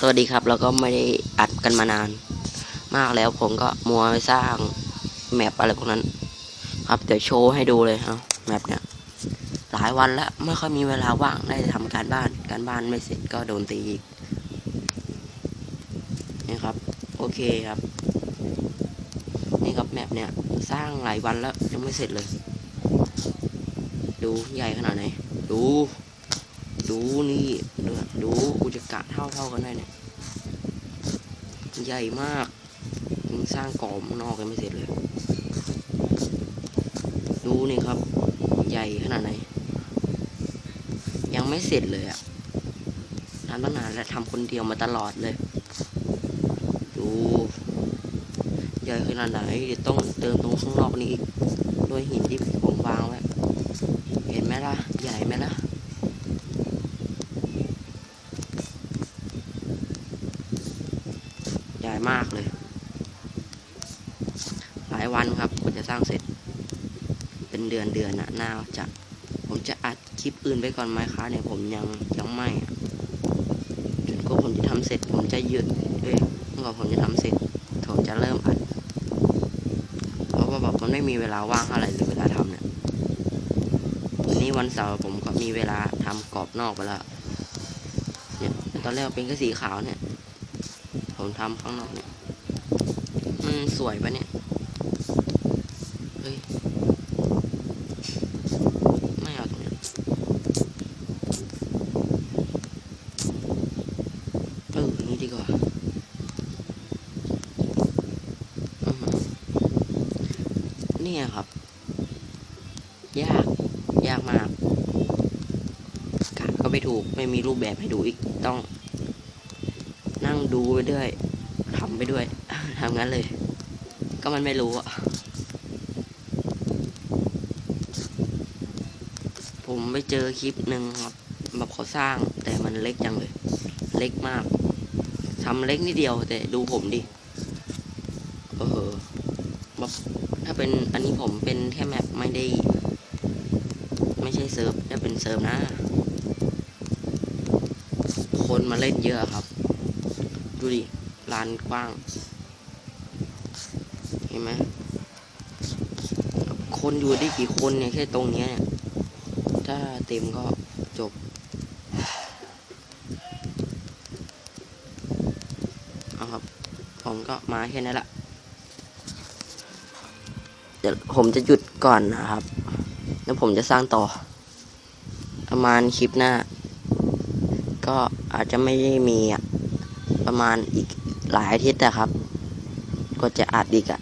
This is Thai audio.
สวัสดีครับ แล้วก็ไม่ได้อัดกันมานาน มากแล้วผมก็มัวไปสร้างแมปอะไรพวกนั้น ครับเดี๋ยวโชว์ให้ดูเลยเอาแมปเนี่ยหลายวันแล้วไม่ค่อยมีเวลาว่างได้ทำการบ้านการบ้านไม่เสร็จก็โดนตีอีกนี่ครับ โอเคครับ นี่ครับแมปเนี่ยสร้างหลายวันแล้วยังไม่เสร็จเลย ดูใหญ่ขนาดไหนดู ดูนี่ กะเท่าเท่ากันได้เนี่ย ใหญ่มากมึงสร้างกรอบนอกยังไม่เสร็จเลย ดูนี่ครับ ใหญ่ขนาดไหน ยังไม่เสร็จเลยอะทำตั้งนานแล้วทำคนเดียวมาตลอดเลย ดูใหญ่ขนาดไหนเดี๋ยวต้องเติมตรงข้างนอกนี้อีกด้วยหินที่ผมวางไว้เห็นไหมล่ะ ใหญ่ไหมล่ะ ใหญ่มากเลย หลายวันครับกว่าจะสร้างเสร็จ เป็นเดือนเดือนนะน่าจะ ผมจะอัดคลิปอื่นไปก่อนไหมคะเนี่ยผมยังยังไม่จนกว่าผมจะทำเสร็จ ผมจะหยุดเอ้ยเมื่อก่อนผมจะทำเสร็จผมจะเริ่มอัดเพราะว่าแบบมันไม่มีเวลาว่างอะไรเลยเวลาทำเนี่ยวันนี้วันเสาร์ผมก็มีเวลาทำกรอบนอกไปแล้วเนี่ยตอนแรกเป็นแค่สีขาวเนี่ย ผมทำข้างนอกเนี่ย มันสวยปะเนี่ย เฮ้ย ไม่เอาตรงนี้เออนี้ดีกว่า เนี่ยครับ ยาก ยากมากกะก็ไม่ถูก ไม่มีรูปแบบให้ดูอีก ต้อง งดูไปด้วยทำไปด้วยทำงั้นเลย ก็มันไม่รู้อะผมไปเจอคลิปหนึ่งครับแบบเขาสร้างแต่มันเล็กจังเลย เล็กมากทำเล็กนิดเดียวแต่ดูผมดิเออแบบถ้าเป็นอันนี้ผมเป็นแค่แมปไม่ได้ ไม่ใช่เซิร์ฟจะเป็นเซิร์ฟนะ คนมาเล่นเยอะครับ ดูดิลานกว้าง เห็นไหมคนอยู่ได้กี่คนเนี่ยแค่ตรงเนี้ยเนี่ย ถ้าเต็มก็จบเอาครับ ผมก็มาแค่นั้นละเดี๋ยวผมจะหยุดก่อนนะครับ แล้วผมจะสร้างต่อ ประมาณคลิปหน้า ก็อาจจะไม่ได้มีอะ ประมาณอีกหลายอาทิตย์นะครับ ก็จะอัดอีกอะ